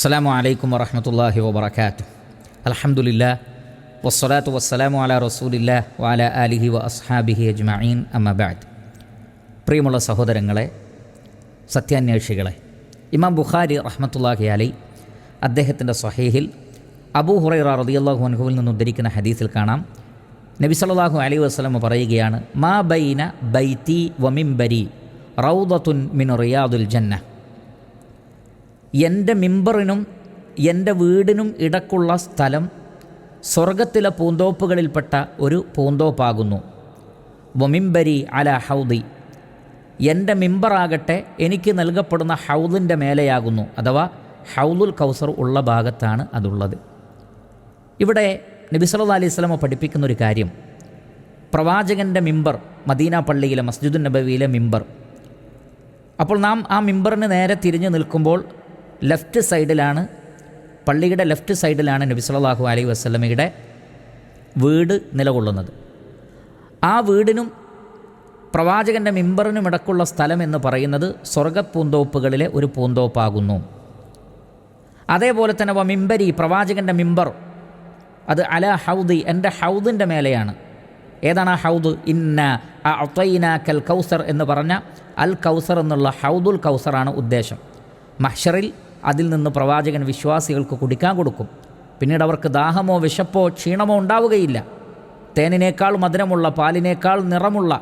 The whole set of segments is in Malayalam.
അസ്സാം വലൈക്കും വറഹമത്തല്ലാഹി വബർക്കാത്തു അലഹമുല്ല വസ്സലാത്തു വസ്സലാമു അല റസൂലില്ല വാല അലിഹി വ അസ്ഹാബിഹി അജ്മഈൻ. അമ്മബാദ് പ്രിയമുള്ള സഹോദരങ്ങളെ സത്യാന്വേഷികളെ ഇമാം ബുഖാരി റഹ്മത്തുല്ലാഹി അലൈ അദ്ദേഹത്തിന്റെ സഹീഹിൽ അബൂ ഹുറൈറ റളിയല്ലാഹു അൻഹുവിൽ നിന്ന് ഉദ്ധരിക്കുന്ന ഹദീസിൽ കാണാം. നബി സല്ലല്ലാഹു അലൈഹി വസല്ലം പറയുകയാണ് മാ ബൈന ബൈത്തി വമിംബരി റൗദത്തുൻ മിൻ റിയാദുൽ ജന്ന. എന്റെ മിമ്പറിനും എന്റെ വീടിനും ഇടക്കുള്ള സ്ഥലം സ്വർഗത്തിലെ പൂന്തോപ്പുകളിൽപ്പെട്ട ഒരു പൂന്തോപ്പാകുന്നു. വമിംബരി അല ഹൗദി. എന്റെ മിമ്പറാകട്ടെ എനിക്ക് നൽകപ്പെടുന്ന ഹൗദിന്റെ മേലെയാകുന്നു അഥവാ ഹൗദുൽ കൗസർ ഉള്ള ഭാഗത്താണ് അതുള്ളത്. ഇവിടെ നബി സല്ലല്ലാഹു അലൈഹി സ്വലമ പഠിപ്പിക്കുന്ന ഒരു കാര്യം. പ്രവാചകന്റെ മിമ്പർ മദീന പള്ളിയിലെ മസ്ജിദുൻ നബവിയിലെ മിമ്പർ. അപ്പോൾ നാം ആ മിമ്പറിന് നേരെ തിരിഞ്ഞു നിൽക്കുമ്പോൾ ലെഫ്റ്റ് സൈഡിലാണ് പള്ളിയുടെ ലെഫ്റ്റ് സൈഡിലാണ് നബി സല്ലല്ലാഹു അലൈഹി വസ്ലമയുടെ വീട് നിലകൊള്ളുന്നത്. ആ വീടിനും പ്രവാചകന്റെ മിമ്പറിനും ഇടക്കുള്ള സ്ഥലം എന്ന് പറയുന്നത് സ്വർഗപ്പൂന്തോപ്പുകളിലെ ഒരു പൂന്തോപ്പാകുന്നു. അതേപോലെ തന്നെ വ മിമ്പരി പ്രവാചകന്റെ മിമ്പർ അത് അല ഹൗദി എന്റെ ഹൗദിന്റെ മേലെയാണ്. ഏതാണ് ആ ഹൗദ്? ഇന്ന അത്തൈന കൽ കൗസർ എന്ന് പറഞ്ഞ അൽ കൗസർ എന്നുള്ള ഹൗദുൽ കൗസറാണ് ഉദ്ദേശം. മഹ്ഷറിൽ അതിൽ നിന്ന് പ്രവാചകൻ വിശ്വാസികൾക്ക് കുടിക്കാൻ കൊടുക്കും. പിന്നീട് അവർക്ക് ദാഹമോ വിശപ്പോ ക്ഷീണമോ ഉണ്ടാവുകയില്ല. തേനിനേക്കാൾ മധുരമുള്ള പാലിനേക്കാൾ നിറമുള്ള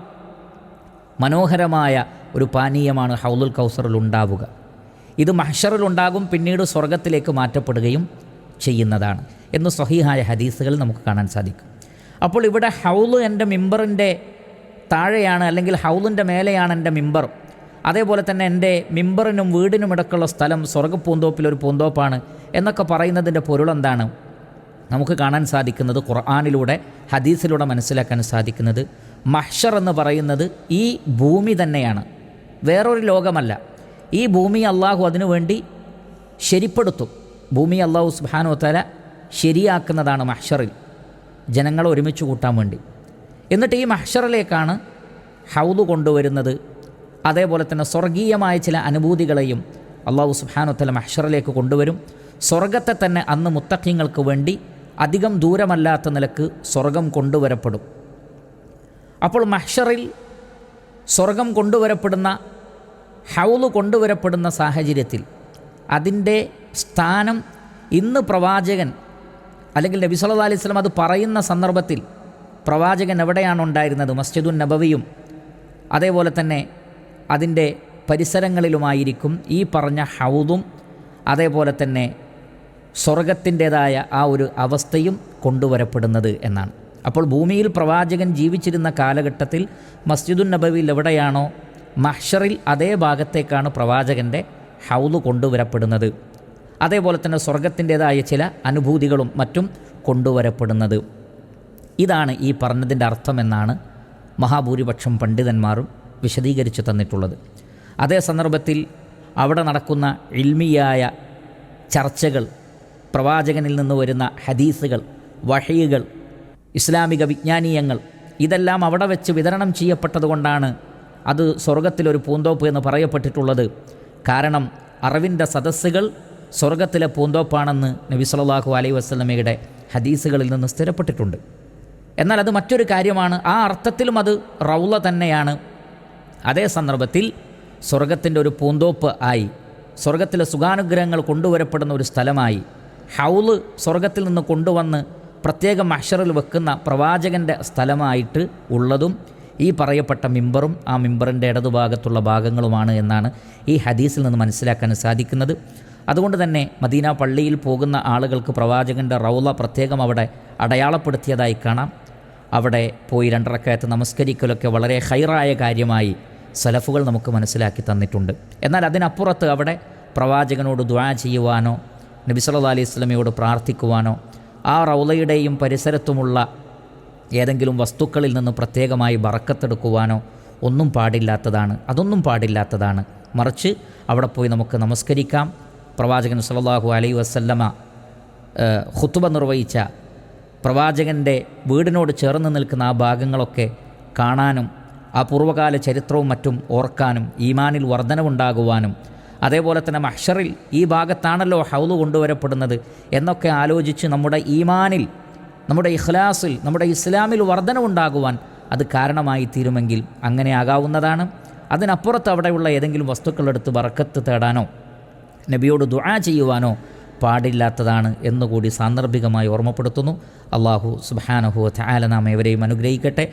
മനോഹരമായ ഒരു പാനീയമാണ് ഹൗലുൽ കൗസറിൽ ഉണ്ടാവുക. ഇത് മഹ്ഷറിലുണ്ടാകും പിന്നീട് സ്വർഗത്തിലേക്ക് മാറ്റപ്പെടുകയും ചെയ്യുന്നതാണ്. എന്ന് സ്വഹീഹായ ഹദീസുകൾ നമുക്ക് കാണാൻ സാധിക്കും. അപ്പോൾ ഇവിടെ ഹൗൽ എന്റെ മിമ്പറിന്റെ താഴെയാണ് അല്ലെങ്കിൽ ഹൗലിന്റെ മേലെയാണ് എന്റെ മിമ്പർ. അതേപോലെ തന്നെ എന്റെ മിമ്പറിനും വീടിനും ഇടക്കുള്ള സ്ഥലം സ്വർഗപ്പൂന്തോപ്പിൽ ഒരു പൂന്തോപ്പാണ് എന്നൊക്കെ പറയുന്നതിന്റെ പൊരുളെന്താണ് നമുക്ക് കാണാൻ സാധിക്കുന്നത് ഖുർആാനിലൂടെ ഹദീസിലൂടെ മനസ്സിലാക്കാൻ സാധിക്കുന്നത് മഹ്ഷർ എന്ന് പറയുന്നത് ഈ ഭൂമി തന്നെയാണ്. വേറൊരു ലോകമല്ല. ഈ ഭൂമി അള്ളാഹു അതിനുവേണ്ടി ശരിപ്പെടുത്തും. ഭൂമി അള്ളാഹു സുബാനോത്തല തല ശരിയാക്കുന്നതാണ് മഹ്ഷറിൽ. ജനങ്ങളെ ഒരുമിച്ച് കൂട്ടാൻ വേണ്ടി. എന്നിട്ട് ഈ മഹ്ഷറിലേക്കാണ് ഹൗദ് കൊണ്ടുവരുന്നത് അതേപോലെ തന്നെ സ്വർഗീയമായ ചില അനുഭൂതികളെയും അള്ളാഹു സുബാനുത്തല മഹ്ഷറിലേക്ക് കൊണ്ടുവരും. സ്വർഗത്തെ തന്നെ അന്ന് മുത്തഖ്യങ്ങൾക്ക് വേണ്ടി അധികം ദൂരമല്ലാത്ത നിലയ്ക്ക് സ്വർഗം കൊണ്ടുവരപ്പെടും. അപ്പോൾ മഹ്ഷറിൽ സ്വർഗം കൊണ്ടുവരപ്പെടുന്ന ഹൗൽ കൊണ്ടുവരപ്പെടുന്ന സാഹചര്യത്തിൽ അതിന്റെ സ്ഥാനം ഇന്ന് പ്രവാചകൻ അല്ലെങ്കിൽ നബി സല്ലാ അലൈഹി സ്വലം അത് പറയുന്ന സന്ദർഭത്തിൽ പ്രവാചകൻ എവിടെയാണ് ഉണ്ടായിരുന്നത്? മസ്ജിദുൻ നബവിയും അതേപോലെ തന്നെ അതിന്റെ പരിസരങ്ങളിലുമായിരിക്കും ഈ പറഞ്ഞ ഹൗദും അതേപോലെ തന്നെ സ്വർഗത്തിന്റേതായ ആ ഒരു അവസ്ഥയും കൊണ്ടുവരപ്പെടുന്നത് എന്നാണ്. അപ്പോൾ ഭൂമിയിൽ പ്രവാചകൻ ജീവിച്ചിരുന്ന കാലഘട്ടത്തിൽ മസ്ജിദുൻ നബവിയിൽ എവിടെയാണോ മഹ്ഷറിൽ അതേ ഭാഗത്തേക്കാണ് പ്രവാചകന്റെ ഹൗദ് കൊണ്ടുവരപ്പെടുന്നത്. അതേപോലെ തന്നെ സ്വർഗത്തിന്റേതായ ചില അനുഭൂതികളും മറ്റും കൊണ്ടുവരപ്പെടുന്നത്. ഇതാണ് ഈ പറഞ്ഞതിന്റെ അർത്ഥമെന്നാണ് മഹാഭൂരിപക്ഷം പണ്ഡിതന്മാരും വിശദീകരിച്ചു തന്നിട്ടുള്ളത്. അതേ സന്ദർഭത്തിൽ അവിടെ നടക്കുന്ന ഇൽമിയായ ചർച്ചകൾ പ്രവാചകനിൽ നിന്ന് വരുന്ന ഹദീസുകൾ വഹയുകൾ ഇസ്ലാമിക വിജ്ഞാനീയങ്ങൾ ഇതെല്ലാം അവിടെ വെച്ച് വിതരണം ചെയ്യപ്പെട്ടതുകൊണ്ടാണ് അത് സ്വർഗത്തിലൊരു പൂന്തോപ്പ് എന്ന് പറയപ്പെട്ടിട്ടുള്ളത്. കാരണം അറിവിന്റെ സദസ്സുകൾ സ്വർഗത്തിലെ പൂന്തോപ്പാണെന്ന് നബി സല്ലല്ലാഹു അലൈ വസ്ലമയുടെ ഹദീസുകളിൽ നിന്ന് സ്ഥിരപ്പെട്ടിട്ടുണ്ട്. എന്നാൽ അത് മറ്റൊരു കാര്യമാണ്. ആ അർത്ഥത്തിലും അത് റൗള തന്നെയാണ്. അതേ സന്ദർഭത്തിൽ സ്വർഗത്തിന്റെ ഒരു പൂന്തോപ്പ് ആയി സ്വർഗത്തിലെ സുഖാനുഗ്രഹങ്ങൾ കൊണ്ടുവരപ്പെടുന്ന ഒരു സ്ഥലമായി ഹൗൾ സ്വർഗത്തിൽ നിന്ന് കൊണ്ടുവന്ന് പ്രത്യേക മഷറിൽ വെക്കുന്ന പ്രവാചകന്റെ സ്ഥലമായിട്ട് ഉള്ളതും ഈ പറയപ്പെട്ട മിമ്പറും ആ മിമ്പറിന്റെ ഇടതുഭാഗത്തുള്ള ഭാഗങ്ങളുമാണ് എന്നാണ് ഈ ഹദീസിൽ നിന്ന് മനസ്സിലാക്കാൻ സാധിക്കുന്നത്. അതുകൊണ്ട് തന്നെ മദീന പള്ളിയിൽ പോകുന്ന ആളുകൾക്ക് പ്രവാചകന്റെ റൗല പ്രത്യേകം അവിടെ അടയാളപ്പെടുത്തിയതായി കാണാം. അവിടെ പോയി രണ്ടറക്കയത്ത് നമസ്കരിക്കലൊക്കെ വളരെ ഹൈറായ കാര്യമായി സലഫുകൾ നമുക്ക് മനസ്സിലാക്കി തന്നിട്ടുണ്ട്. എന്നാൽ അതിനപ്പുറത്ത് അവിടെ പ്രവാചകനോട് ദ്വാ ചെയ്യുവാനോ നബി സല്ലല്ലാഹു അലൈഹി സ്വലമയോട് പ്രാർത്ഥിക്കുവാനോ ആ റൗലയുടെയും പരിസരത്തുമുള്ള ഏതെങ്കിലും വസ്തുക്കളിൽ നിന്ന് പ്രത്യേകമായി ബറക്കത്തെടുക്കുവാനോ ഒന്നും പാടില്ലാത്തതാണ്. അതൊന്നും പാടില്ലാത്തതാണ്. മറിച്ച് അവിടെ പോയി നമുക്ക് നമസ്കരിക്കാം. പ്രവാചകൻ സല്ലല്ലാഹു അലൈ വസല്ലമ ഹുത്തുബ നിർവഹിച്ച പ്രവാചകന്റെ വീടിനോട് ചേർന്ന് നിൽക്കുന്ന ആ ഭാഗങ്ങളൊക്കെ കാണാനും ആ പൂർവകാല ചരിത്രവും മറ്റും ഓർക്കാനും ഈമാനിൽ വർധനവുണ്ടാകുവാനും അതേപോലെ തന്നെ മഹ്ഷറിൽ ഈ ഭാഗത്താണല്ലോ ഹൗദ് കൊണ്ടുവരപ്പെടുന്നത് എന്നൊക്കെ ആലോചിച്ച് നമ്മുടെ ഈമാനിൽ നമ്മുടെ ഇഖ്ലാസിൽ നമ്മുടെ ഇസ്ലാമിൽ വർധനവുണ്ടാകുവാൻ അത് കാരണമായി തീരുമെങ്കിൽ അങ്ങനെ ആകാവുന്നതാണ്. അതിനപ്പുറത്ത് അവിടെയുള്ള ഏതെങ്കിലും വസ്തുക്കളെടുത്ത് വറക്കത്ത് തേടാനോ നബിയോട് ദുആ ചെയ്യുവാനോ പാടില്ലാത്തതാണ് എന്നുകൂടി സാന്ദർഭികമായി ഓർമ്മപ്പെടുത്തുന്നു. അള്ളാഹു സുബാനഹു താല നാം എവരെയും അനുഗ്രഹിക്കട്ടെ.